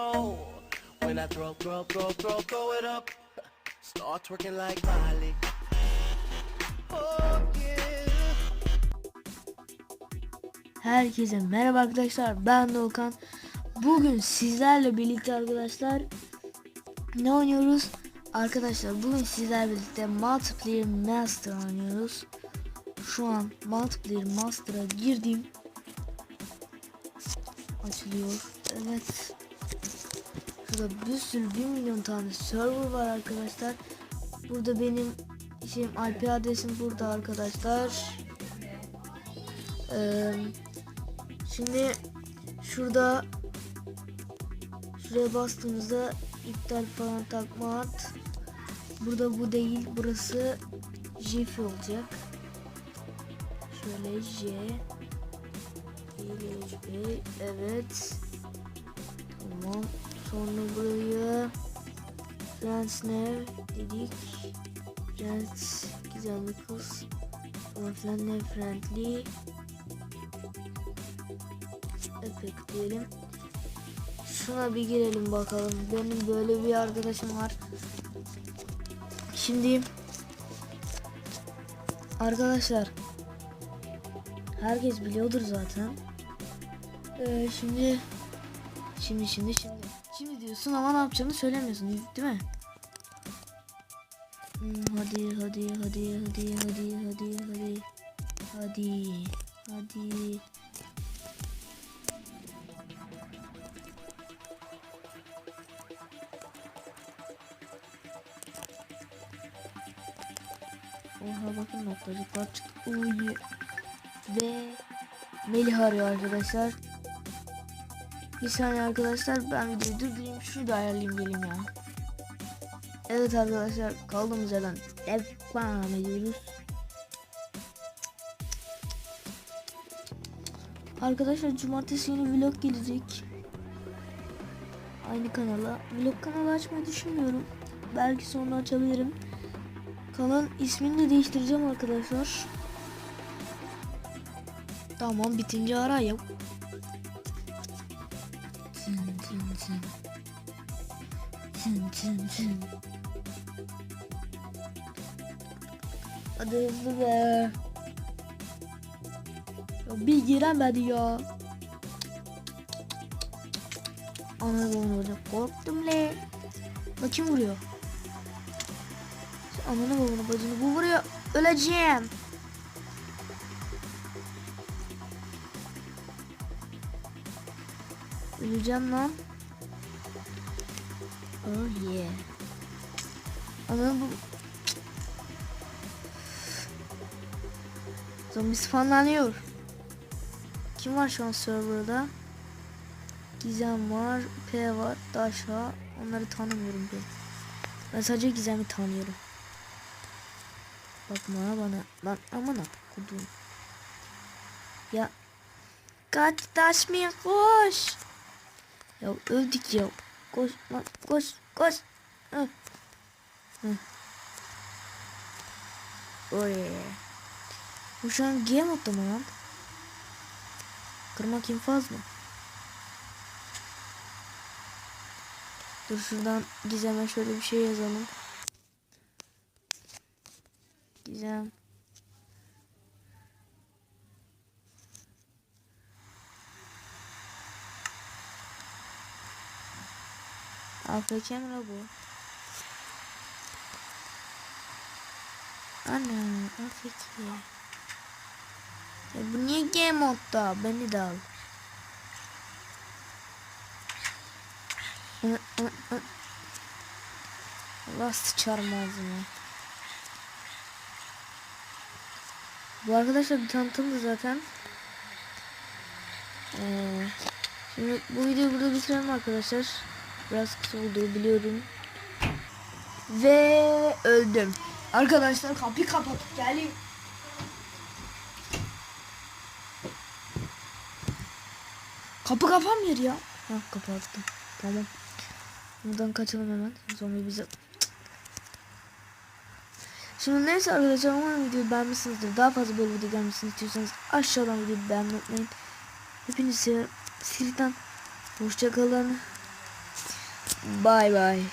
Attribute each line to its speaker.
Speaker 1: When I throw, throw, throw, throw, throw it up, start twerking like Miley. Oh yeah.
Speaker 2: Herkese merhaba arkadaşlar ben Doğukan. Bugün sizlerle birlikte arkadaşlar ne oynuyoruz? Arkadaşlar bugün sizlerle birlikte Multiplayer Master oynuyoruz. Şu an Multiplayer Master'a girdim. Açılıyor. Evet. Şurada bir sürü 1 milyon tane server var arkadaşlar. Burada benim şeyim IP adresim burada arkadaşlar. Eee Şimdi şurada şuraya bastığımızda iptal falan takma at. Burada bu değil. Burası Jiffy olacak. Şöyle J evet. Tamam. Sonra buraya Friends Nev dedik. Friends güzel kız. Ne friendly. Epic diyelim. Şuna bir girelim bakalım. Benim böyle bir arkadaşım var. Şimdi arkadaşlar herkes biliyordur zaten. Ee, şimdi Şimdi şimdi şimdi. Şimdi diyorsun ama ne yapacağını söylemiyorsun değil mi? Hmm, hadi hadi hadi hadi hadi hadi hadi. Hadi. Hadi. Oha bakın noktacıklar çıktı. Uy. Ve Melih arıyor arkadaşlar. Bir saniye arkadaşlar ben videoyu durdurayım. Şunu da ayarlayayım geleyim ya. Evet arkadaşlar kaldığımız yerden devam ediyoruz. Arkadaşlar cumartesi yeni vlog gelecek. Aynı kanala. Vlog kanalı açmayı düşünmüyorum. Belki sonra açabilirim. Kanal ismini de değiştireceğim arkadaşlar. Tamam bitince ara Cın Hadi hızlı be. Bir giremedi ya. Ana babamda korktum le. Bakayım vuruyor. Ananı babamı bacını bu vuruyor. Öleceğim. Öleceğim lan. Oh yeah. Ananı bu... Zombi spawnlanıyor. Kim var şu an serverda? Gizem var, P var, Daşa. Onları tanımıyorum ben. Ben sadece Gizem'i tanıyorum. Bakma bana. Lan aman okudum. Ya. Kaç taş mı koş. Ya öldük ya. Koş lan koş koş. Hı. Hı. Oy. Bu şu an G modda mı lan? Kırmak infaz mı? Dur şuradan Gizem'e şöyle bir şey yazalım. Gizem. AFK mi la bu? Ana AFK. Ya bu niye game modda? Beni de al. Allah sıçarım ağzıma. Bu arkadaşlar bir tanıtımdı zaten. Ee, şimdi bu videoyu burada bitirelim arkadaşlar. Biraz kısa oldu biliyorum. Ve öldüm. Arkadaşlar kapıyı kapatıp geleyim. Kapı kapanmıyor ya. Ha kapattım. Tamam. Buradan kaçalım hemen. Zombi bize Şimdi neyse arkadaşlar umarım videoyu beğenmişsinizdir. Daha fazla böyle video gelmesini istiyorsanız aşağıdan videoyu beğenmeyi unutmayın. Hepinizi seviyorum. Sirten hoşçakalın. Bye bye.